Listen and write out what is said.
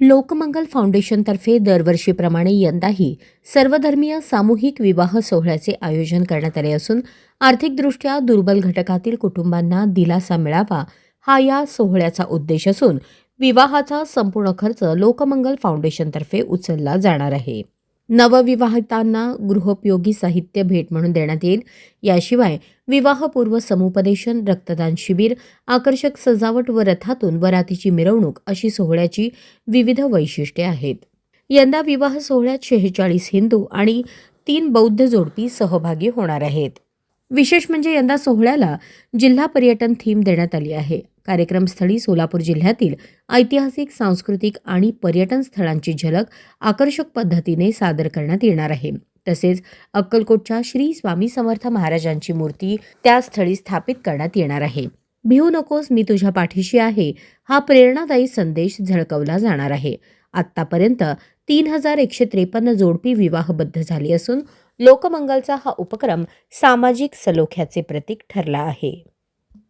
लोकमंगल फाउंडेशनतर्फे दरवर्षीप्रमाणे यंदाही सर्वधर्मीय सामूहिक विवाह सोहळ्याचे आयोजन करण्यात आले असून आर्थिकदृष्ट्या दुर्बल घटकातील कुटुंबांना दिलासा मिळावा हा या सोहळ्याचा उद्देश असून विवाहाचा संपूर्ण खर्च लोकमंगल फाउंडेशनतर्फे उचलला जाणार आहे. नवविवाहितांना गृहोपयोगी साहित्य भेट म्हणून देण्यात येईल. याशिवाय विवाहपूर्व समुपदेशन रक्तदान शिबिर आकर्षक सजावट व रथातून वरातीची मिरवणूक अशी सोहळ्याची विविध वैशिष्ट्ये आहेत. यंदा विवाह सोहळ्यात शेहेचाळीस हिंदू आणि तीन बौद्ध जोडपी सहभागी होणार आहेत. विशेष म्हणजे यंदा सोहळ्याला जिल्हा पर्यटन थीम देण्यात आली आहे. कार्यक्रमस्थळी सोलापूर जिल्ह्यातील ऐतिहासिक सांस्कृतिक आणि पर्यटन स्थळांची झलक आकर्षक पद्धतीने सादर करण्यात येणार आहे. तसेच अक्कलकोटच्या श्री स्वामी समर्थ महाराजांची मूर्ती त्या स्थळी स्थापित करण्यात येणार आहे. भिवू नकोस मी तुझ्या पाठीशी आहे. हा प्रेरणादायी संदेश झळकवला जाणार आहे. आत्तापर्यंत तीन हजार एकशे त्रेपन्न जोडपी विवाहबद्ध झाली असून लोकमंगलचा हा उपक्रम सामाजिक सलोख्याचे प्रतीक ठरला आहे.